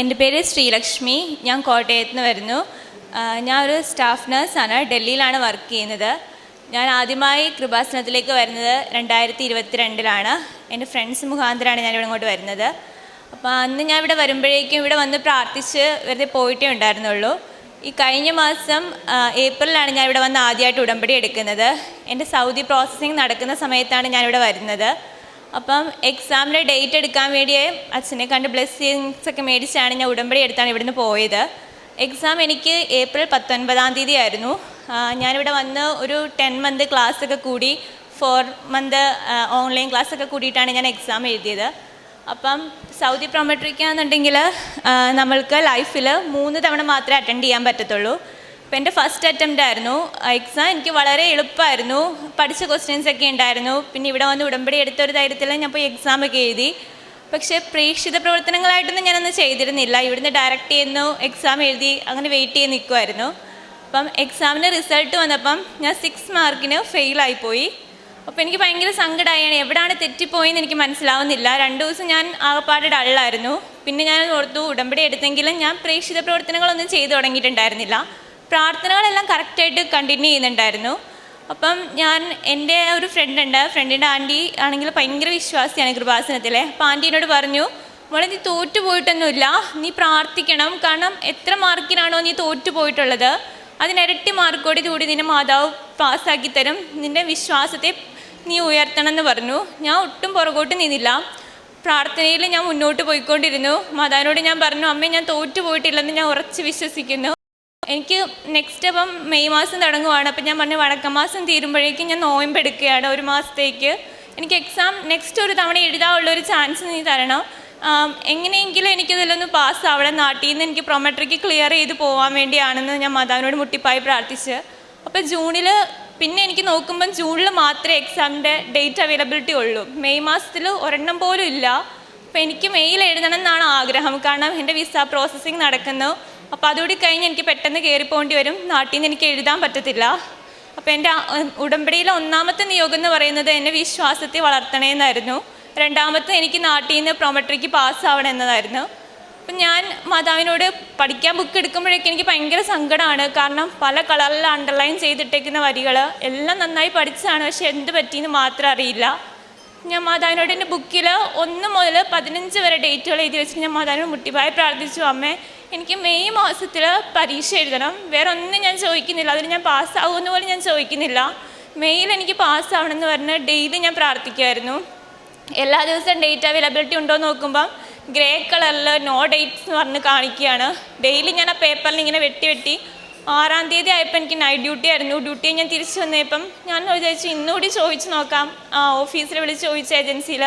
എന്റെ പേര് ശ്രീലക്ഷ്മി. ഞാൻ കോട്ടയത്ത് നിന്ന് വരുന്നു. ഞാൻ ഒരു സ്റ്റാഫ് നഴ്സാണ്. ഡൽഹിയിലാണ് വർക്ക് ചെയ്യുന്നത്. ഞാൻ ആദ്യമായി കൃപാസനത്തിലേക്ക് വരുന്നത് രണ്ടായിരത്തി ഇരുപത്തിരണ്ടിലാണ് എന്റെ ഫ്രണ്ട്സ് മുഖാന്തരമാണ് ഞാൻ ഇങ്ങോട്ട് വരുന്നത്. അപ്പോൾ അന്ന് ഞാൻ ഇവിടെ വരുമ്പോഴേക്കും ഇവിടെ വന്ന് പ്രാർത്ഥിച്ച് വെറുതെ പോയിട്ടേ ഉണ്ടായിരുന്നുള്ളൂ. ഈ കഴിഞ്ഞ മാസം ഏപ്രിലാണ് ഞാൻ ഇവിടെ വന്ന് ആദ്യമായിട്ട് ഉടമ്പടി എടുക്കുന്നത്. എന്റെ സൗദി പ്രോസസ്സിങ് നടക്കുന്ന സമയത്താണ് ഞാനിവിടെ വരുന്നത്. അപ്പം എക്സാമിന്റെ ഡേറ്റ് എടുക്കാൻ വേണ്ടി അച്ഛനെ കണ്ട് ബ്ലെസ്സിങ്സ് ഒക്കെ മേടിച്ചാണ് ഞാൻ ഉടമ്പടി എടുത്താണ് ഇവിടുന്ന് പോയത്. എക്സാം എനിക്ക് ഏപ്രിൽ പത്തൊൻപതാം തീയതി ആയിരുന്നു. ഞാനിവിടെ വന്ന് ഒരു ടെൻ മന്ത് ക്ലാസ് ഒക്കെ കൂടി ഫോർ മന്ത് ഓൺലൈൻ ക്ലാസ് ഒക്കെ കൂടിയിട്ടാണ് ഞാൻ എക്സാം എഴുതിയത്. അപ്പം സൗദി പ്രൊമെട്രിക്കാന്നുണ്ടെങ്കിൽ നമ്മൾക്ക് ലൈഫിൽ മൂന്ന് തവണ മാത്രമേ അറ്റൻഡ് ചെയ്യാൻ പറ്റത്തുള്ളൂ. അപ്പോൾ എന്റെ ഫസ്റ്റ് അറ്റംപ്റ്റ് ആയിരുന്നു. എക്സാം എനിക്ക് വളരെ എളുപ്പമായിരുന്നു. പഠിച്ച ക്വസ്റ്റ്യൻസ് ഒക്കെ ഉണ്ടായിരുന്നു. പിന്നെ ഇവിടെ വന്ന് ഉടമ്പടി എടുത്ത ഒരു ധൈര്യത്തിൽ ഞാൻ പോയി എക്സാം ഒക്കെ എഴുതി. പക്ഷേ പ്രേക്ഷിത പ്രവർത്തനങ്ങളായിട്ടൊന്നും ഞാനൊന്നും ചെയ്തിരുന്നില്ല. ഇവിടുന്ന് ഡയറക്റ്റ് ചെയ്യുന്നു എക്സാം എഴുതി അങ്ങനെ വെയിറ്റ് ചെയ്ത് നിൽക്കുമായിരുന്നു അപ്പം എക്സാമിന് റിസൾട്ട് വന്നപ്പം ഞാൻ സിക്സ് മാർക്കിന് ഫെയിലായിപ്പോയി അപ്പോൾ എനിക്ക് ഭയങ്കര സങ്കടമായാണ് എവിടെയാണ് തെറ്റിപ്പോയെന്ന് എനിക്ക് മനസ്സിലാവുന്നില്ല. രണ്ട് ദിവസം ഞാൻ ആകപ്പാട് ഡള്ളായിരുന്നു പിന്നെ ഞാൻ ഓർത്തു ഉടമ്പടി എടുത്തെങ്കിലും ഞാൻ പ്രേക്ഷിത പ്രവർത്തനങ്ങളൊന്നും ചെയ്തു തുടങ്ങിയിട്ടുണ്ടായിരുന്നില്ല. പ്രാർത്ഥനകളെല്ലാം കറക്റ്റായിട്ട് കണ്ടിന്യൂ ചെയ്യുന്നുണ്ടായിരുന്നു. അപ്പം ഞാൻ എന്റെ ഒരു ഫ്രണ്ട് ഉണ്ട്. ഫ്രണ്ടിന്റെ ആന്റി ആണെങ്കിൽ ഭയങ്കര വിശ്വാസിയാണ് കൃപാസനത്തിലെ അപ്പം ആന്റീനോട് പറഞ്ഞു മോളെ നീ തോറ്റു പോയിട്ടൊന്നുമില്ല. നീ പ്രാർത്ഥിക്കണം. കാരണം എത്ര മാർക്കിനാണോ നീ തോറ്റു പോയിട്ടുള്ളത്. അതിനിരട്ടി മാർക്കോടി കൂടി നിന്നെ മാതാവ് പാസ്സാക്കി തരും. നിന്റെ വിശ്വാസത്തെ നീ ഉയർത്തണം എന്ന് പറഞ്ഞു. ഞാൻ ഒട്ടും പുറകോട്ട് നിന്നില്ല. പ്രാർത്ഥനയിൽ ഞാൻ മുന്നോട്ട് പോയിക്കൊണ്ടിരുന്നു. മാതാവിനോട് ഞാൻ പറഞ്ഞു അമ്മേ ഞാൻ തോറ്റു പോയിട്ടില്ലെന്ന് ഞാൻ ഉറച്ച് വിശ്വസിക്കുന്നു. എനിക്ക് നെക്സ്റ്റ് അപ്പം മെയ് മാസം തുടങ്ങുവാണ്. അപ്പം ഞാൻ പറഞ്ഞു വടക്കമാസം തീരുമ്പോഴേക്കും ഞാൻ നോയമ്പ് എടുക്കുകയാണ് ഒരു മാസത്തേക്ക്. എനിക്ക് എക്സാം നെക്സ്റ്റ് ഒരു തവണ എഴുതാനുള്ള ഒരു ചാൻസ് നീ തരണം. എങ്ങനെയെങ്കിലും എനിക്കിതിലൊന്ന് പാസ് ആവണം. നാട്ടിൽ നിന്ന് എനിക്ക് പ്രൊമെട്രിക്ക് ക്ലിയർ ചെയ്ത് പോകാൻ വേണ്ടിയാണെന്ന് ഞാൻ മാതാവിനോട് മുട്ടിപ്പായി പ്രാർത്ഥിച്ച്. അപ്പോൾ ജൂണിൽ പിന്നെ എനിക്ക് നോക്കുമ്പം ജൂണിൽ മാത്രമേ എക്സാമിന്റെ ഡേറ്റ് അവൈലബിലിറ്റി ഉള്ളൂ. മെയ് മാസത്തിൽ ഒരെണ്ണം പോലും ഇല്ല. അപ്പോൾ എനിക്ക് മെയിൽ എഴുതണം എന്നാണ് ആഗ്രഹം. കാരണം എന്റെ വിസ പ്രോസസ്സിങ് നടക്കുന്നു. അപ്പോൾ അതുകൂടി കഴിഞ്ഞ് എനിക്ക് പെട്ടെന്ന് കയറിപ്പോണ്ടി വരും. നാട്ടിൽ നിന്ന് എനിക്ക് എഴുതാൻ പറ്റത്തില്ല. അപ്പോൾ എന്റെ ഉടമ്പടിയിലെ ഒന്നാമത്തെ നിയോഗം എന്ന് പറയുന്നത് എന്നെ വിശ്വാസത്തെ വളർത്തണമെന്നായിരുന്നു രണ്ടാമത്തെ എനിക്ക് നാട്ടിൽ നിന്ന് പ്രൊമട്രിക്ക് പാസ്സാവണം എന്നതായിരുന്നു. അപ്പം ഞാൻ മാതാവിനോട് പഠിക്കാൻ ബുക്ക് എടുക്കുമ്പോഴേക്കും എനിക്ക് ഭയങ്കര സങ്കടമാണ്. കാരണം പല കളറിൽ അണ്ടർലൈൻ ചെയ്തിട്ടേക്കുന്ന വരികൾ എല്ലാം നന്നായി പഠിച്ചതാണ്. പക്ഷെ എന്ത് പറ്റിയെന്ന് മാത്രം അറിയില്ല. ഞാൻ മാതാവിനോട് എന്റെ ബുക്കിൽ ഒന്ന് മുതൽ പതിനഞ്ച് വരെ ഡേറ്റുകൾ എഴുതി വെച്ചിട്ട് ഞാൻ മാതാവിനോട് മുട്ടിപ്പായി പ്രാർത്ഥിച്ചു. അമ്മേ എനിക്ക് മെയ് മാസത്തിൽ പരീക്ഷ എഴുതണം. വേറെ ഒന്നും ഞാൻ ചോദിക്കുന്നില്ല. അതിന് ഞാൻ പാസ്സാവുമെന്ന് പോലും ഞാൻ ചോദിക്കുന്നില്ല. മെയ്യിൽ എനിക്ക് പാസ്സാവണമെന്ന് പറഞ്ഞ് ഡെയിലി ഞാൻ പ്രാർത്ഥിക്കുമായിരുന്നു എല്ലാ ദിവസവും ഡേറ്റ് അവൈലബിലിറ്റി ഉണ്ടോ എന്ന് നോക്കുമ്പം ഗ്രേ കളറിൽ നോ ഡേറ്റ്സ് എന്ന് പറഞ്ഞ് കാണിക്കുകയാണ്. ഡെയിലി ഞാൻ ആ പേപ്പറിൽ ഇങ്ങനെ വെട്ടി വെട്ടി ആറാം തീയതി ആയപ്പോൾ എനിക്ക് നൈറ്റ് ഡ്യൂട്ടി ആയിരുന്നു. ഡ്യൂട്ടി ഞാൻ തിരിച്ചു വന്നപ്പം ഞാൻ വിചാരിച്ചു ഇന്നുകൂടി ചോദിച്ചു നോക്കാം. ആ ഓഫീസിൽ വിളിച്ച് ചോദിച്ച ഏജൻസിയിൽ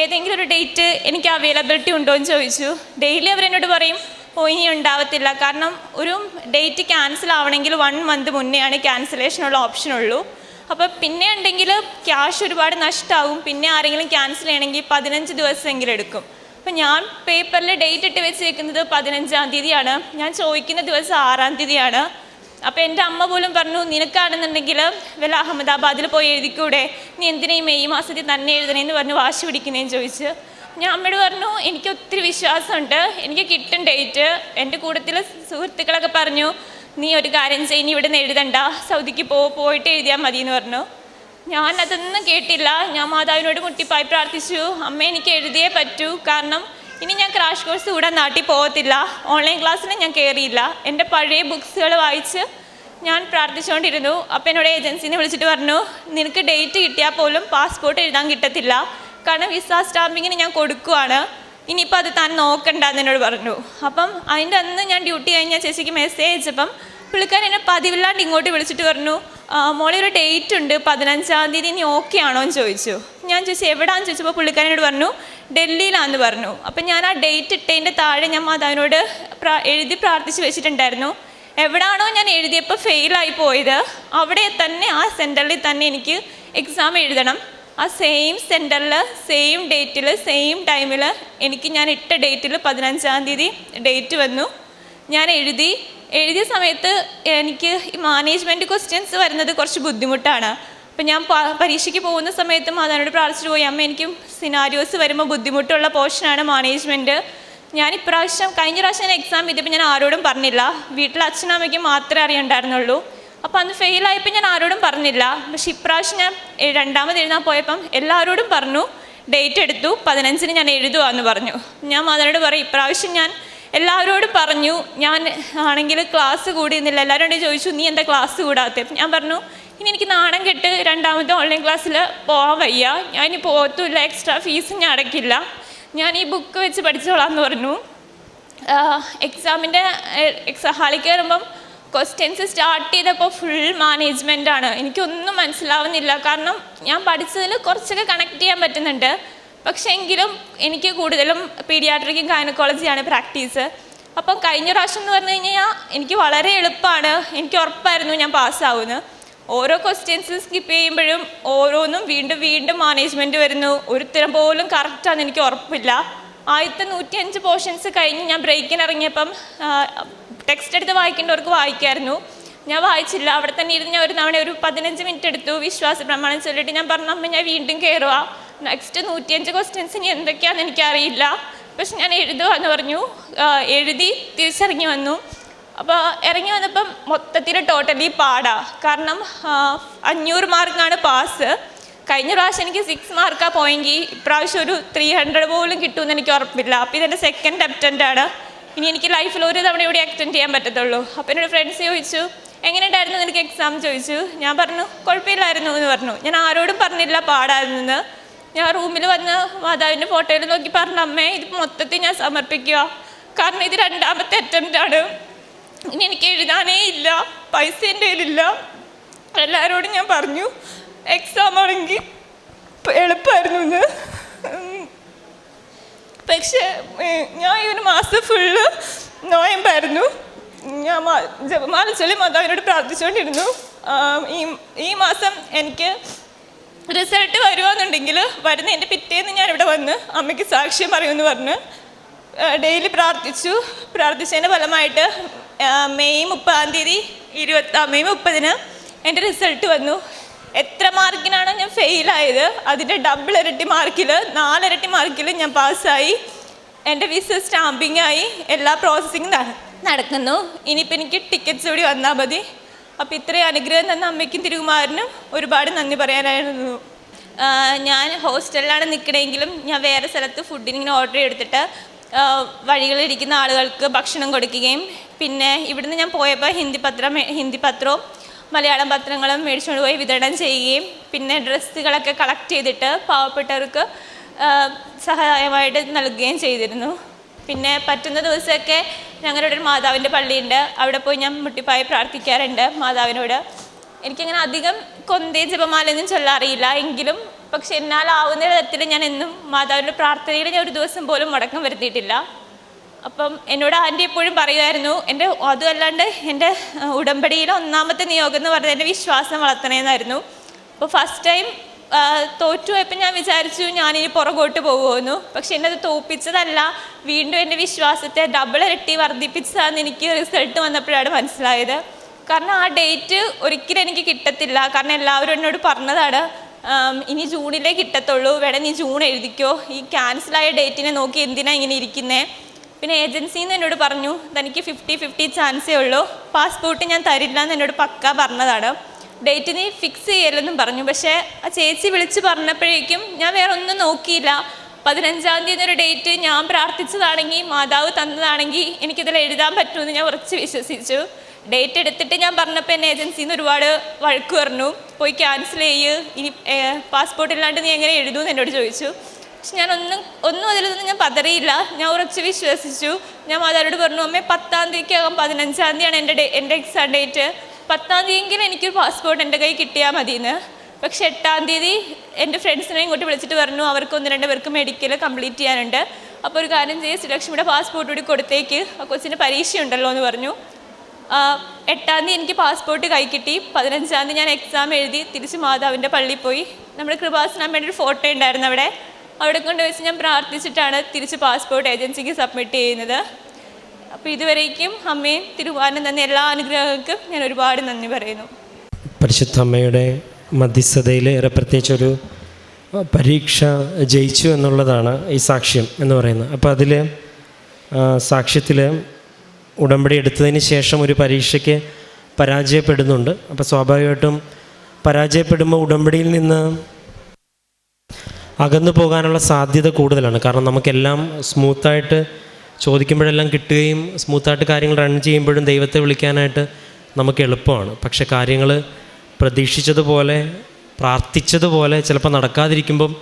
ഏതെങ്കിലും ഒരു ഡേറ്റ് എനിക്ക് അവൈലബിലിറ്റി ഉണ്ടോ എന്ന് ചോദിച്ചു. ഡെയിലി അവരെന്നോട് പറയും ഓ ഇനി ഉണ്ടാവത്തില്ല. കാരണം ഒരു ഡേറ്റ് ക്യാൻസൽ ആവണമെങ്കിൽ വൺ മന്ത് മുന്നെയാണ് ക്യാൻസലേഷനുള്ള ഓപ്ഷൻ ഉള്ളൂ. അപ്പോൾ പിന്നെ ഉണ്ടെങ്കിൽ ക്യാഷ് ഒരുപാട് നഷ്ടമാവും പിന്നെ ആരെങ്കിലും ക്യാൻസൽ ചെയ്യണമെങ്കിൽ പതിനഞ്ച് ദിവസമെങ്കിലും എടുക്കും. അപ്പം ഞാൻ പേപ്പറിൽ ഡേറ്റ് ഇട്ട് വെച്ചേക്കുന്നത് പതിനഞ്ചാം തീയതിയാണ്. ഞാൻ ചോദിക്കുന്ന ദിവസം ആറാം തീയതിയാണ്. അപ്പോൾ എന്റെ അമ്മ പോലും പറഞ്ഞു നിനക്കാണെന്നുണ്ടെങ്കിൽ വല്ല അഹമ്മദാബാദിൽ പോയി എഴുതിക്കൂടെ? നീ എന്തിനാ മെയ് മാസത്തിൽ തന്നെ എഴുതണേന്ന് പറഞ്ഞു വാശി പിടിക്കുന്നതെന്ന് ചോദിച്ച്. ഞാൻ അമ്മയോട് പറഞ്ഞു എനിക്ക് ഒത്തിരി വിശ്വാസമുണ്ട്. എനിക്ക് കിട്ടും ഡേറ്റ് എന്റെ കൂട്ടത്തിൽ സുഹൃത്തുക്കളൊക്കെ പറഞ്ഞു നീ ഒരു കാര്യം ചെയ്യുന്ന ഇവിടെ നിന്ന് എഴുതണ്ട. സൗദിക്ക് പോ പോയിട്ട് എഴുതിയാൽ മതി എന്ന് പറഞ്ഞു. ഞാൻ അതൊന്നും കേട്ടില്ല. ഞാൻ മാതാവിനോട് മുട്ടിപ്പായി പ്രാർത്ഥിച്ചു. അമ്മ എനിക്ക് എഴുതിയേ പറ്റൂ. കാരണം ഇനി ഞാൻ ക്രാഷ് കോഴ്സ് കൂടെ നാട്ടിൽ പോകത്തില്ല. ഓൺലൈൻ ക്ലാസ്സിന് ഞാൻ കയറിയില്ല. എന്റെ പഴയ ബുക്സുകൾ വായിച്ച് ഞാൻ പ്രാർത്ഥിച്ചുകൊണ്ടിരുന്നു. അപ്പം എന്നോട് ഏജൻസിനെ വിളിച്ചിട്ട് പറഞ്ഞു നിനക്ക് ഡേറ്റ് കിട്ടിയാൽ പോലും പാസ്പോർട്ട് എഴുതാൻ കിട്ടത്തില്ല. കാരണം വിസ സ്റ്റാമ്പിങ്ങിന് ഞാൻ കൊടുക്കുവാണ്. ഇനിയിപ്പോൾ അത് താൻ നോക്കണ്ട എന്ന് എന്നോട് പറഞ്ഞു. അപ്പം അതിന്റെ അന്ന് ഞാൻ ഡ്യൂട്ടി കഴിഞ്ഞ ചേച്ചിക്ക് മെസ്സേജ് അയച്ചപ്പം പുള്ളിക്കാരൻ എന്നെ പതിവില്ലാണ്ട് ഇങ്ങോട്ട് വിളിച്ചിട്ട് പറഞ്ഞു "ആ, മോളെ ഒരു ഡേറ്റ് ഉണ്ട്. പതിനഞ്ചാം തീയതി ഇനി ഓക്കെ ആണോ എന്ന് ചോദിച്ചു. ഞാൻ ചോദിച്ചു എവിടാന്ന്? ചോദിച്ചപ്പോൾ പുള്ളിക്കാരനോട് പറഞ്ഞു ഡൽഹിയിലാന്ന് പറഞ്ഞു. അപ്പം ഞാൻ ആ ഡേറ്റ് ഇട്ടതിന്റെ താഴെ ഞാൻ മാതാവിനോട് എഴുതി പ്രാർത്ഥിച്ച് വെച്ചിട്ടുണ്ടായിരുന്നു. എവിടാണോ ഞാൻ എഴുതിയപ്പോൾ ഫെയിലായി പോയത്. അവിടെ തന്നെ ആ സെന്ററിൽ തന്നെ എനിക്ക് എക്സാം എഴുതണം. ആ സെയിം സെന്ററിൽ സെയിം ഡേറ്റിൽ സെയിം ടൈമിൽ എനിക്ക് ഞാൻ ഇട്ട ഡേറ്റിൽ പതിനഞ്ചാം തീയതി ഡേറ്റ് വന്നു. ഞാൻ എഴുതി എഴുതിയ സമയത്ത് എനിക്ക് മാനേജ്മെന്റ് ക്വസ്റ്റ്യൻസ് വരുന്നത് കുറച്ച് ബുദ്ധിമുട്ടാണ്. അപ്പം ഞാൻ പരീക്ഷയ്ക്ക് പോകുന്ന സമയത്തും അതിനോട് പ്രാർത്ഥിച്ചു പോയി അമ്മ എനിക്ക് സിനാരിയോസ് വരുമ്പോൾ ബുദ്ധിമുട്ടുള്ള പോർഷനാണ് മാനേജ്മെന്റ് ഞാൻ ഇപ്രാവശ്യം കഴിഞ്ഞ പ്രാവശ്യം എക്സാം ചെയ്തപ്പോൾ ഞാൻ ആരോടും പറഞ്ഞില്ല. വീട്ടിൽ അച്ഛനമ്മയ്ക്കും മാത്രമേ അറിയണ്ടായിരുന്നുള്ളൂ. അപ്പോൾ അന്ന് ഫെയിലായപ്പോൾ ഞാൻ ആരോടും പറഞ്ഞില്ല. പക്ഷെ ഇപ്രാവശ്യം ഞാൻ രണ്ടാമത് എഴുതാൻ പോയപ്പം എല്ലാവരോടും പറഞ്ഞു ഡേറ്റ് എടുത്തു പതിനഞ്ചിന് ഞാൻ എഴുതുവാന്ന് പറഞ്ഞു. ഞാൻ മാതാവിനോട് പറയും ഇപ്രാവശ്യം ഞാൻ എല്ലാവരോടും പറഞ്ഞു ഞാൻ ആണെങ്കിൽ ക്ലാസ് കൂടിയിരുന്നില്ല. എല്ലാവരോടും ചോദിച്ചു നീ എന്താ ക്ലാസ് കൂടാത്ത? ഞാൻ പറഞ്ഞു ഇനി എനിക്ക് നാണം കെട്ട് രണ്ടാമത്തെ ഓൺലൈൻ ക്ലാസ്സിൽ പോകാൻ വയ്യ. ഞാൻ പോകത്തുമില്ല എക്സ്ട്രാ ഫീസ് ഞാൻ അടയ്ക്കില്ല. ഞാൻ ഈ ബുക്ക് വെച്ച് പഠിച്ചോളാം എന്ന് പറഞ്ഞു എക്സാമിന്റെ എക്സാം ഹാളിൽ കയറുമ്പം ക്വസ്റ്റ്യൻസ് സ്റ്റാർട്ട് ചെയ്തപ്പോൾ ഫുൾ മാനേജ്മെന്റ് ആണ്. എനിക്കൊന്നും മനസ്സിലാവുന്നില്ല. കാരണം ഞാൻ പഠിച്ചതിൽ കുറച്ചൊക്കെ കണക്ട് ചെയ്യാൻ പറ്റുന്നുണ്ട്. പക്ഷേ എങ്കിലും എനിക്ക് കൂടുതലും പീഡിയാട്രിക്കും ഗൈനക്കോളജിയാണ് പ്രാക്ടീസ്. അപ്പം കഴിഞ്ഞ പ്രാവശ്യം എന്ന് പറഞ്ഞു കഴിഞ്ഞാൽ എനിക്ക് വളരെ എളുപ്പമാണ് എനിക്ക് ഉറപ്പായിരുന്നു ഞാൻ പാസ്സാവുന്നു. ഓരോ ക്വസ്റ്റ്യൻസ് സ്കിപ്പ് ചെയ്യുമ്പോഴും ഓരോന്നും വീണ്ടും വീണ്ടും മാനേജ്മെന്റ് വരുന്നു. ഒരുത്തരം പോലും കറക്റ്റാണെന്ന് എനിക്ക് ഉറപ്പില്ല. ആദ്യത്തെ നൂറ്റിയഞ്ച് പോർഷൻസ് കഴിഞ്ഞ് ഞാൻ ബ്രേക്കിന് ഇറങ്ങിയപ്പം ടെക്സ്റ്റ് എടുത്ത് വായിക്കേണ്ടവർക്ക് വായിക്കായിരുന്നു. ഞാൻ വായിച്ചില്ല. അവിടെ തന്നെ ഇരുന്ന് ഞാൻ ഒരു തവണ ഒരു പതിനഞ്ച് മിനിറ്റ് എടുത്തു. വിശ്വാസ പ്രമാണം ചൊല്ലിട്ട് ഞാൻ പറഞ്ഞു അമ്മ ഞാൻ വീണ്ടും കയറുക നെക്സ്റ്റ് നൂറ്റിയഞ്ച് ക്വസ്റ്റ്യൻസ് ഇനി എന്തൊക്കെയാണെന്ന് എനിക്കറിയില്ല. പക്ഷെ ഞാൻ എഴുതുക എന്ന് പറഞ്ഞു. എഴുതി തിരിച്ചിറങ്ങി വന്നു. അപ്പോൾ ഇറങ്ങി വന്നപ്പം മൊത്തത്തിൽ ടോട്ടലി പാടാ. കാരണം അഞ്ഞൂറ് മാർക്കാണ് പാസ് കഴിഞ്ഞ പ്രാവശ്യം എനിക്ക് സിക്സ് മാർക്കാണ് പോയെങ്കിൽ ഇപ്രാവശ്യം ഒരു ത്രീ ഹൺഡ്രഡ് പോലും കിട്ടുമെന്ന് എനിക്ക് ഉറപ്പില്ല. അപ്പോൾ ഇതെന്റെ സെക്കൻഡ് ആണ്. ഇനി എനിക്ക് ലൈഫിൽ ഒരു തവണ ഇവിടെ അറ്റൻഡ് ചെയ്യാൻ പറ്റത്തുള്ളൂ. അപ്പോൾ എന്നോട് ഫ്രണ്ട്സ് ചോദിച്ചു എങ്ങനെയുണ്ടായിരുന്നു നിനക്ക് എക്സാം ചോദിച്ചു. ഞാൻ പറഞ്ഞു കുഴപ്പമില്ലായിരുന്നു എന്ന് പറഞ്ഞു. ഞാൻ ആരോടും പറഞ്ഞില്ല പാടായിരുന്നെന്ന് ഞാൻ റൂമിൽ വന്ന് മാതാവിന്റെ ഫോട്ടോയിൽ നോക്കി പറഞ്ഞു അമ്മേ ഇത് മൊത്തത്തിൽ ഞാൻ സമർപ്പിക്കുക. കാരണം ഇത് രണ്ടാമത്തെ അറ്റംപ്റ്റ് ആണ്. ഇനി എനിക്ക് എഴുതാനേ ഇല്ല പൈസ എന്റെ കയ്യിലില്ല. എല്ലാവരോടും ഞാൻ പറഞ്ഞു എക്സാം ആണെങ്കിൽ എളുപ്പമായിരുന്നു എന്ന് പക്ഷേ ഞാൻ ഈ ഒരു മാസം ഫുള്ള് നോയമ്പായിരുന്നു. ഞാൻ ജപമാല ചൊല്ലി മാതാവിനോട് പ്രാർത്ഥിച്ചുകൊണ്ടിരുന്നു ഈ ഈ മാസം എനിക്ക് റിസൾട്ട് വരുവാന്നുണ്ടെങ്കിൽ വരുന്ന എന്റെ പിറ്റേന്ന് ഞാൻ ഇവിടെ വന്ന് അമ്മയ്ക്ക് സാക്ഷ്യം പറയുമെന്ന് പറഞ്ഞ് ഡെയിലി പ്രാർത്ഥിച്ചു. പ്രാർത്ഥിച്ചതിന്റെ ഫലമായിട്ട് മെയ് മുപ്പതാം തീയതി ഇരുപത്തി മെയ് മുപ്പതിന് എന്റെ റിസൾട്ട് വന്നു. എത്ര മാർക്കിനാണ് ഞാൻ ഫെയിലായത്? അതിന്റെ ഡബിൾ ഇരട്ടി മാർക്കിൽ നാലിരട്ടി മാർക്കിൽ ഞാൻ പാസ്സായി. എന്റെ വിസ സ്റ്റാമ്പിങ്ങായി. എല്ലാ പ്രോസസ്സിങ്ങും നടക്കുന്നു. ഇനിയിപ്പോൾ എനിക്ക് ടിക്കറ്റ്സ് കൂടി വന്നാൽ മതി. അപ്പോൾ ഇത്രയും അനുഗ്രഹം തന്ന അമ്മയ്ക്കും തിരുകുമാരനും ഒരുപാട് നന്ദി പറയാനായിരുന്നു. ഞാൻ ഹോസ്റ്റലിലാണ് നിൽക്കണമെങ്കിലും ഞാൻ വേറെ സ്ഥലത്ത് ഫുഡിന് ഇങ്ങനെ ഓർഡർ ചെയ്തിട്ട് വഴികളിലിരിക്കുന്ന ആളുകൾക്ക് ഭക്ഷണം കൊടുക്കുകയും പിന്നെ ഇവിടുന്ന് ഞാൻ പോയപ്പോൾ ഹിന്ദി പത്രം ഹിന്ദി പത്രവും മലയാളം പത്രങ്ങളും മേടിച്ചുകൊണ്ട് പോയി വിതരണം ചെയ്യുകയും പിന്നെ ഡ്രസ്സുകളൊക്കെ കളക്ട് ചെയ്തിട്ട് പാവപ്പെട്ടവർക്ക് സഹായമായിട്ട് നൽകുകയും ചെയ്തിരുന്നു. പിന്നെ പറ്റുന്ന ദിവസമൊക്കെ ഞങ്ങളുടെ ഒരു മാതാവിന്റെ പള്ളിയുണ്ട്. അവിടെ പോയി ഞാൻ മുട്ടിപ്പായി പ്രാർത്ഥിക്കാറുണ്ട് മാതാവിനോട്. എനിക്കങ്ങനെ അധികം കൊന്തേ ജപമാലയൊന്നും ചൊല്ലാറിയില്ല. എങ്കിലും പക്ഷെ എന്നാലാവുന്ന വിധത്തിൽ ഞാൻ എന്നും മാതാവിന്റെ പ്രാർത്ഥനയിൽ ഞാൻ ഒരു ദിവസം പോലും മുടക്കം വരുത്തിയിട്ടില്ല. അപ്പം എന്നോട് ആന്റി എപ്പോഴും പറയുമായിരുന്നു എന്റെ അതുമല്ലാണ്ട് എന്റെ ഉടമ്പടിയിലെ ഒന്നാമത്തെ നിയോഗം എന്ന് പറഞ്ഞത് എന്റെ വിശ്വാസം വളർത്തണമെന്നായിരുന്നു അപ്പോൾ ഫസ്റ്റ് ടൈം തോറ്റു പോയപ്പോൾ ഞാൻ വിചാരിച്ചു ഞാനിനി പുറകോട്ട് പോകുമെന്നു പക്ഷെ എന്നെ അത് തോപ്പിച്ചതല്ല. വീണ്ടും എന്റെ വിശ്വാസത്തെ ഡബിൾ ഇരട്ടി വർദ്ധിപ്പിച്ചതാണെന്ന് എനിക്ക് റിസൾട്ട് വന്നപ്പോഴാണ് മനസ്സിലായത്. കാരണം ആ ഡേറ്റ് ഒരിക്കലും എനിക്ക് കിട്ടത്തില്ല. കാരണം എല്ലാവരും എന്നോട് പറഞ്ഞതാണ് ഇനി ജൂണിലേ കിട്ടത്തുള്ളൂ. വേണം നീ ജൂൺ എഴുതിക്കോ. ഈ ക്യാൻസലായ ഡേറ്റിനെ നോക്കി എന്തിനാ ഇങ്ങനെ ഇരിക്കുന്നേ? പിന്നെ ഏജൻസിയിൽ നിന്ന് എന്നോട് പറഞ്ഞു തനിക്ക് ഫിഫ്റ്റി ഫിഫ്റ്റി ചാൻസേ ഉള്ളൂ. പാസ്പോർട്ട് ഞാൻ തരില്ല എന്ന് എന്നോട് പക്ക പറഞ്ഞതാണ്. ഡേറ്റ് നീ ഫിക്സ് ചെയ്യല്ലെന്നും പറഞ്ഞു. പക്ഷേ ആ ചേച്ചി വിളിച്ച് പറഞ്ഞപ്പോഴേക്കും ഞാൻ വേറെ ഒന്നും നോക്കിയില്ല. പതിനഞ്ചാം തീയതി ഒരു ഡേറ്റ് ഞാൻ പ്രാർത്ഥിച്ചതാണെങ്കിൽ മാതാവ് തന്നതാണെങ്കിൽ എനിക്കിതിൽ എഴുതാൻ പറ്റുമെന്ന് ഞാൻ ഉറച്ച് വിശ്വസിച്ചു. ഡേറ്റ് എടുത്തിട്ട് ഞാൻ പറഞ്ഞപ്പോൾ എന്നെ ഏജൻസിയിൽ നിന്ന് ഒരുപാട് വഴക്ക് പറഞ്ഞു. പോയി ക്യാൻസൽ ചെയ്യ്. ഇനി പാസ്പോർട്ട് ഇല്ലാണ്ട് നീ എങ്ങനെ എഴുതുമെന്ന് എന്നോട് ചോദിച്ചു. പക്ഷെ ഞാൻ ഒന്നും ഒന്നും അതിലൊന്നും ഞാൻ പതറിയില്ല. ഞാൻ ഉറച്ച് വിശ്വസിച്ചു. ഞാൻ മാതാവിനോട് പറഞ്ഞു അമ്മേ പത്താം തീയതിക്കകം പതിനഞ്ചാം തീയതിയാണ് എന്റെ എന്റെ എക്സാം ഡേറ്റ് പത്താം തീയതിയെങ്കിലും എനിക്കൊരു പാസ്പോർട്ട് എന്റെ കയ്യിൽ കിട്ടിയാൽ മതിയെന്ന്. പക്ഷെ എട്ടാം തീയതി എന്റെ ഫ്രണ്ട്സിനെ ഇങ്ങോട്ട് വിളിച്ചിട്ട് പറഞ്ഞു അവർക്ക് ഒന്ന് രണ്ട് പേർക്ക് മെഡിക്കൽ കംപ്ലീറ്റ് ചെയ്യാനുണ്ട്. അപ്പോൾ ഒരു കാര്യം ചെയ്ത് ശ്രീലക്ഷ്മിയുടെ പാസ്പോർട്ട് കൂടി കൊടുത്തേക്ക്. ആ കൊച്ചിന് പരീക്ഷയുണ്ടല്ലോ എന്ന് പറഞ്ഞു. എട്ടാം തീയതി എനിക്ക് പാസ്പോർട്ട് കൈ കിട്ടി. പതിനഞ്ചാം തീയതി ഞാൻ എക്സാം എഴുതി. തിരിച്ച് മാതാവിന്റെ പള്ളിയിൽ പോയി. നമ്മുടെ വേണ്ടി ഒരു ഫോട്ടോ ഉണ്ടായിരുന്നു അവിടെ. അവിടെ കൊണ്ട് വെച്ച് ഞാൻ പ്രാർത്ഥിച്ചിട്ടാണ് തിരിച്ച് പാസ്പോർട്ട് ഏജൻസിക്ക് സബ്മിറ്റ് ചെയ്യുന്നത്. അപ്പോൾ ഇതുവരേക്കും അമ്മയും തിരുവാനും തന്നെ എല്ലാ അനുഗ്രഹങ്ങൾക്കും ഞാൻ ഒരുപാട് നന്ദി പറയുന്നു. പരിശുദ്ധ അമ്മയുടെ മധ്യസ്ഥതയിൽ ഏറെ പ്രത്യേകിച്ചൊരു പരീക്ഷ ജയിച്ചു എന്നുള്ളതാണ് ഈ സാക്ഷ്യം എന്ന് പറയുന്നത്. അപ്പോൾ അതിൽ സാക്ഷ്യത്തിൽ ഉടമ്പടി എടുത്തതിന് ശേഷം ഒരു പരീക്ഷയ്ക്ക് പരാജയപ്പെടുന്നുണ്ട്. അപ്പോൾ സ്വാഭാവികമായിട്ടും പരാജയപ്പെടുമ്പോൾ ഉടമ്പടിയിൽ നിന്ന് അകന്നു പോകാനുള്ള സാധ്യത കൂടുതലാണ്. കാരണം നമുക്കെല്ലാം സ്മൂത്തായിട്ട് ചോദിക്കുമ്പോഴെല്ലാം കിട്ടുകയും സ്മൂത്തായിട്ട് കാര്യങ്ങൾ റൺ ചെയ്യുമ്പോഴും ദൈവത്തെ വിളിക്കാനായിട്ട് നമുക്ക് എളുപ്പമാണ്. പക്ഷെ കാര്യങ്ങൾ പ്രതീക്ഷിച്ചതുപോലെ പ്രാർത്ഥിച്ചതുപോലെ ചിലപ്പോൾ നടക്കാതിരിക്കുമ്പം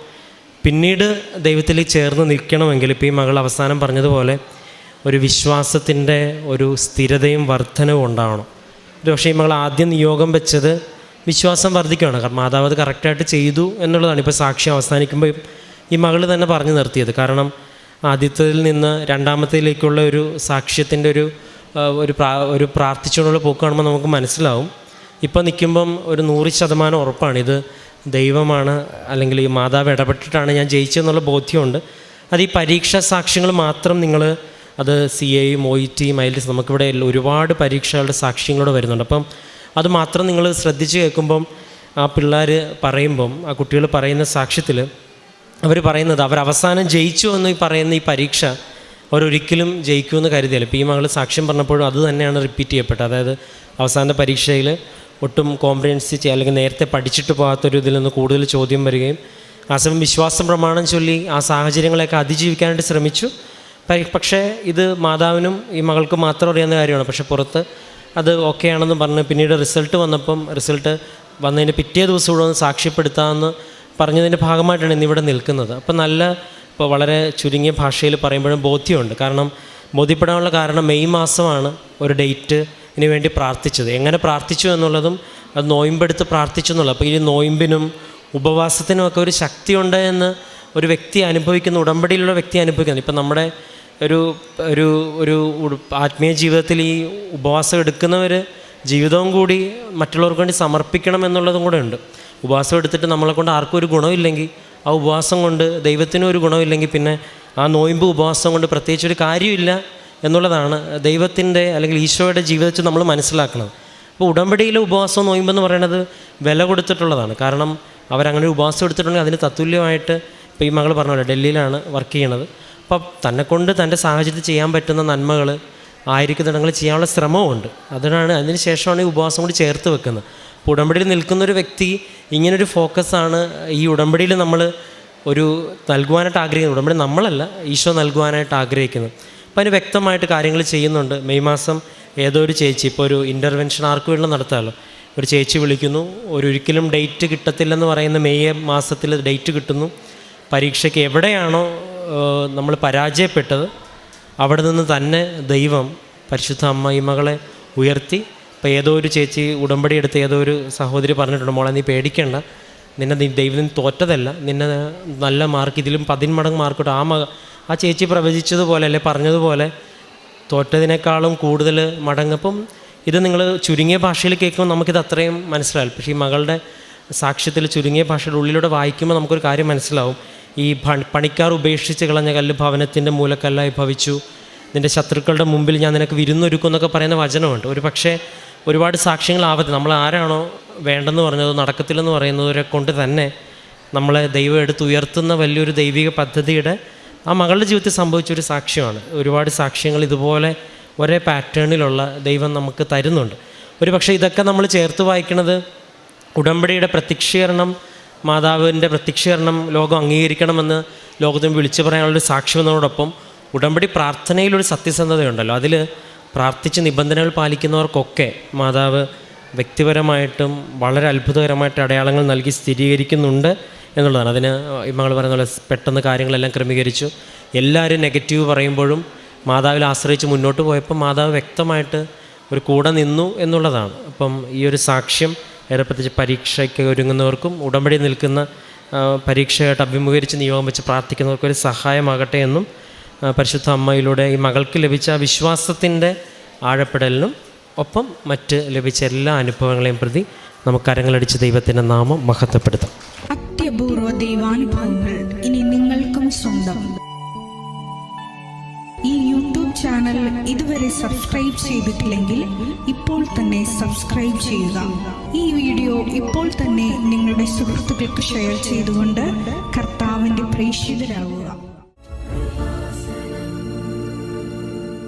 പിന്നീട് ദൈവത്തിൽ ചേർന്ന് നിൽക്കണമെങ്കിൽ ഇപ്പോൾ ഈ മകൾ അവസാനം പറഞ്ഞതുപോലെ ഒരു വിശ്വാസത്തിന്റെ ഒരു സ്ഥിരതയും വർധനവും ഉണ്ടാവണം. ഒരു പക്ഷേ ഈ മകൾ ആദ്യം നിയോഗം വെച്ചത് വിശ്വാസം വർദ്ധിക്കുകയാണ്. കാരണം മാതാവ് അത് കറക്റ്റായിട്ട് ചെയ്തു എന്നുള്ളതാണ്. ഇപ്പോൾ സാക്ഷ്യം അവസാനിക്കുമ്പോൾ ഈ മകൾ തന്നെ പറഞ്ഞു നിർത്തിയത്. കാരണം ആദ്യത്തേതിൽ നിന്ന് രണ്ടാമത്തേലേക്കുള്ള ഒരു സാക്ഷ്യത്തിന്റെ ഒരു ഒരു പ്രാ ഒരു പ്രാർത്ഥിച്ചുകൊണ്ടുള്ള പോക്ക് കാണുമ്പോൾ നമുക്ക് മനസ്സിലാവും. ഇപ്പം നിൽക്കുമ്പം ഒരു നൂറ് ശതമാനം ഉറപ്പാണ്. ഇത് ദൈവമാണ് അല്ലെങ്കിൽ ഈ മാതാവ് ഇടപെട്ടിട്ടാണ് ഞാൻ ജയിച്ചതെന്നുള്ള ബോധ്യമുണ്ട്. അത് ഈ പരീക്ഷാ സാക്ഷ്യങ്ങൾ മാത്രം നിങ്ങൾ അത് സി എയും ഒ ഇ ടിയും നമുക്കിവിടെ ഒരുപാട് പരീക്ഷകളുടെ സാക്ഷ്യങ്ങളോട് വരുന്നുണ്ട്. അപ്പം അത് മാത്രം നിങ്ങൾ ശ്രദ്ധിച്ച് കേൾക്കുമ്പം ആ പിള്ളേർ പറയുമ്പം ആ കുട്ടികൾ പറയുന്ന സാക്ഷ്യത്തിൽ അവർ പറയുന്നത് അവരവസാനം ജയിച്ചു എന്ന് പറയുന്ന ഈ പരീക്ഷ അവരൊരിക്കലും ജയിക്കുമെന്ന് കരുതിയല്ല. ഇപ്പോൾ ഈ മകൾ സാക്ഷ്യം പറഞ്ഞപ്പോഴും അത് തന്നെയാണ് റിപ്പീറ്റ് ചെയ്യപ്പെട്ടത്. അതായത് അവസാന പരീക്ഷയിൽ ഒട്ടും കോംപ്രിഹെൻസി ചെയ്യുക അല്ലെങ്കിൽ നേരത്തെ പഠിച്ചിട്ട് പോകാത്തൊരു ഇതിൽ നിന്ന് കൂടുതൽ ചോദ്യം വരികയും ആ സമയം വിശ്വാസം പ്രമാണം ചൊല്ലി ആ സാഹചര്യങ്ങളെയൊക്കെ അതിജീവിക്കാനായിട്ട് ശ്രമിച്ചു. പക്ഷേ ഇത് മാതാവിനും ഈ മകൾക്ക് മാത്രം അറിയാവുന്ന കാര്യമാണ്. പക്ഷേ പുറത്ത് അത് ഓക്കെ ആണെന്ന് പറഞ്ഞ് പിന്നീട് റിസൾട്ട് വന്നപ്പം റിസൾട്ട് വന്നതിന് പിറ്റേ ദിവസം ഇവിടെ സാക്ഷ്യപ്പെടുത്താമെന്ന് പറഞ്ഞതിന്റെ ഭാഗമായിട്ടാണ് ഇന്നിവിടെ നിൽക്കുന്നത്. അപ്പോൾ നല്ല ഇപ്പോൾ വളരെ ചുരുങ്ങിയ ഭാഷയിൽ പറയുമ്പോഴും ബോധ്യമുണ്ട്. കാരണം ബോധ്യപ്പെടാനുള്ള കാരണം മെയ് മാസമാണ് ഒരു ഡേറ്റ് ഇതിന് വേണ്ടി പ്രാർത്ഥിച്ചത്. എങ്ങനെ പ്രാർത്ഥിച്ചു എന്നുള്ളതും അത് നോയിമ്പെടുത്ത് പ്രാർത്ഥിച്ചു എന്നുള്ളത് അപ്പോൾ ഈ നോയിമ്പിനും ഉപവാസത്തിനും ഒക്കെ ഒരു ശക്തിയുണ്ട് എന്ന് ഒരു വ്യക്തി അനുഭവിക്കുന്ന ഉടമ്പടിയിലുള്ള വ്യക്തി അനുഭവിക്കുന്നത്. ഇപ്പം നമ്മുടെ ഒരു ഒരു ഒരു ആത്മീയ ജീവിതത്തിൽ ഈ ഉപവാസം എടുക്കുന്നവർ ജീവിതവും കൂടി മറ്റുള്ളവർക്ക് വേണ്ടി സമർപ്പിക്കണം എന്നുള്ളതും കൂടെ ഉണ്ട്. ഉപവാസം എടുത്തിട്ട് നമ്മളെ കൊണ്ട് ആർക്കും ഒരു ഗുണമില്ലെങ്കിൽ ആ ഉപവാസം കൊണ്ട് ദൈവത്തിനും ഒരു ഗുണമില്ലെങ്കിൽ പിന്നെ ആ നോയിമ്പ് ഉപവാസം കൊണ്ട് പ്രത്യേകിച്ച് ഒരു കാര്യമില്ല എന്നുള്ളതാണ് ദൈവത്തിന്റെ അല്ലെങ്കിൽ ഈശോയുടെ ജീവിതത്തിൽ നമ്മൾ മനസ്സിലാക്കുന്നത് അപ്പോൾ ഉടമ്പടിയിലെ ഉപവാസം നോയിമ്പെന്ന് പറയുന്നത് വില കൊടുത്തിട്ടുള്ളതാണ്. കാരണം അവരങ്ങനെ ഉപവാസം എടുത്തിട്ടുണ്ടെങ്കിൽ അതിന് തത്തുല്യമായിട്ട് ഇപ്പോൾ ഈ മകൾ പറഞ്ഞ പോലെ ഡൽഹിയിലാണ് വർക്ക് ചെയ്യണത്. അപ്പം തന്നെ കൊണ്ട് തന്റെ സാഹചര്യത്തിൽ ചെയ്യാൻ പറ്റുന്ന നന്മകൾ ആയിരിക്കുന്നിടങ്ങളിൽ ചെയ്യാനുള്ള ശ്രമമുണ്ട് അതിനാണ് അതിന് ശേഷമാണ് ഈ ഉപവാസം കൂടി ചേർത്ത് വെക്കുന്നത്. അപ്പോൾ ഉടമ്പടിയിൽ നിൽക്കുന്നൊരു വ്യക്തി ഇങ്ങനൊരു ഫോക്കസാണ് ഈ ഉടമ്പടിയിൽ നമ്മൾ ഒരു നൽകുവാനായിട്ട് ആഗ്രഹിക്കുന്നത്. ഉടമ്പടി നമ്മളല്ല ഈശോ നൽകുവാനായിട്ട് ആഗ്രഹിക്കുന്നത്. അപ്പോൾ അതിന് വ്യക്തമായിട്ട് കാര്യങ്ങൾ ചെയ്യുന്നുണ്ട്. മെയ് മാസം ഏതോ ഒരു ചേച്ചി ഇപ്പോൾ ഒരു ഇന്റർവെൻഷൻ ആർക്ക് വേണ്ടി നടത്താമല്ലോ ഒരു ചേച്ചി വിളിക്കുന്നു ഒരു ഒരിക്കലും ഡേറ്റ് കിട്ടത്തില്ലെന്ന് പറയുന്ന മെയ് മാസത്തിൽ ഡേറ്റ് കിട്ടുന്നു. പരീക്ഷയ്ക്ക് എവിടെയാണോ നമ്മൾ പരാജയപ്പെട്ടത് അവിടെ നിന്ന് തന്നെ ദൈവം പരിശുദ്ധ അമ്മ ഈ മകളെ ഉയർത്തി ഇപ്പോൾ ഏതോ ഒരു ചേച്ചി ഉടമ്പടി എടുത്ത് ഏതോ ഒരു സഹോദരി പറഞ്ഞിട്ടുണ്ട് മോളെ നീ പേടിക്കേണ്ട. നിന്നെ നീ ദൈവം തോറ്റതല്ല. നിന്നെ നല്ല മാർക്ക് ഇതിലും പതിന്മടങ്ങ് മാർക്ക് കിട്ടും ആ മക ആ ചേച്ചി പ്രവചിച്ചതുപോലെ അല്ലെ പറഞ്ഞതുപോലെ തോറ്റതിനേക്കാളും കൂടുതൽ മടങ്ങപ്പം ഇത് നിങ്ങൾ ചുരുങ്ങിയ ഭാഷയിൽ കേൾക്കുമ്പോൾ നമുക്കിത് അത്രയും മനസ്സിലാവും. പക്ഷേ ഈ മകളുടെ സാക്ഷ്യത്തിൽ ചുരുങ്ങിയ ഭാഷയുടെ ഉള്ളിലൂടെ വായിക്കുമ്പോൾ നമുക്കൊരു കാര്യം മനസ്സിലാവും. ഈ പണിക്കാർ ഉപേക്ഷിച്ച് കളഞ്ഞ കല്ല് ഭവനത്തിന്റെ മൂലക്കല്ലായി ഭവിച്ചു. നിന്റെ ശത്രുക്കളുടെ മുമ്പിൽ ഞാൻ നിനക്ക് വിരുന്നൊരുക്കും എന്നൊക്കെ പറയുന്ന വചനമുണ്ട്. ഒരു പക്ഷേ ഒരുപാട് സാക്ഷ്യങ്ങളാവത്തില്ല നമ്മൾ ആരാണോ വേണ്ടെന്ന് പറഞ്ഞതോ നടക്കത്തില്ലെന്ന് പറയുന്നവരെ കൊണ്ട് തന്നെ നമ്മളെ ദൈവം എടുത്ത് ഉയർത്തുന്ന വലിയൊരു ദൈവിക പദ്ധതിയുടെ ആ മകളുടെ ജീവിതത്തിൽ സംഭവിച്ചൊരു സാക്ഷ്യമാണ്. ഒരുപാട് സാക്ഷ്യങ്ങൾ ഇതുപോലെ ഒരേ പാറ്റേണിലുള്ള ദൈവം നമുക്ക് തരുന്നുണ്ട്. ഒരു പക്ഷേ ഇതൊക്കെ നമ്മൾ ചേർത്ത് വായിക്കുന്നത് ഉടമ്പടിയുടെ പ്രത്യക്ഷീകരണം മാതാവിന്റെ പ്രത്യക്ഷീകരണം ലോകം അംഗീകരിക്കണമെന്ന് ലോകത്തിന് വിളിച്ചു പറയാനുള്ളൊരു സാക്ഷ്യം എന്നതോടൊപ്പം ഉടമ്പടി പ്രാർത്ഥനയിലൊരു സത്യസന്ധതയുണ്ടല്ലോ. അതിൽ പ്രാർത്ഥിച്ച് നിബന്ധനകൾ പാലിക്കുന്നവർക്കൊക്കെ മാതാവ് വ്യക്തിപരമായിട്ടും വളരെ അത്ഭുതകരമായിട്ട് അടയാളങ്ങൾ നൽകി സ്ഥിരീകരിക്കുന്നുണ്ട് എന്നുള്ളതാണ്. അതിന് ഇമ്മകൾ മകൾ പറയുന്ന പോലെ പെട്ടെന്ന് കാര്യങ്ങളെല്ലാം ക്രമീകരിച്ചു. എല്ലാവരും നെഗറ്റീവ് പറയുമ്പോഴും മാതാവിൽ ആശ്രയിച്ച് മുന്നോട്ട് പോയപ്പോൾ മാതാവ് വ്യക്തമായിട്ട് ഒരു കൂടെ നിന്നു എന്നുള്ളതാണ്. അപ്പം ഈ ഒരു സാക്ഷ്യം ഏറെ പ്രത്യേകിച്ച് പരീക്ഷയ്ക്ക് ഒരുങ്ങുന്നവർക്കും ഉടമ്പടി നിൽക്കുന്ന പരീക്ഷയായിട്ട് അഭിമുഖീകരിച്ച് നിയോഗം വെച്ച് പ്രാർത്ഥിക്കുന്നവർക്കൊരു സഹായമാകട്ടെ എന്നും പരിശുദ്ധ അമ്മയിലൂടെ ഈ മകൾക്ക് ലഭിച്ച വിശ്വാസത്തിന്റെ ആഴപ്പെടലിനും ഒപ്പം മറ്റ് ലഭിച്ച എല്ലാ അനുഭവങ്ങളെയും പ്രതി നമുക്ക് കരങ്ങളടിച്ച് ദൈവത്തിന്റെ നാമം മഹത്വപ്പെടുത്താം. അത്യപൂർവ ദൈവാനുഭവങ്ങൾ ഇനി നിങ്ങൾക്കും സ്വന്തം. ഈ യൂട്യൂബ് ചാനൽ ഇതുവരെ സബ്സ്ക്രൈബ് ചെയ്തിട്ടില്ലെങ്കിൽ ഇപ്പോൾ തന്നെ സബ്സ്ക്രൈബ് ചെയ്യുക. ഈ വീഡിയോ ഇപ്പോൾ തന്നെ നിങ്ങളുടെ സുഹൃത്തുക്കൾക്ക് ഷെയർ ചെയ്തുകൊണ്ട് കർത്താവിന്റെ പ്രേക്ഷിതരാകുക.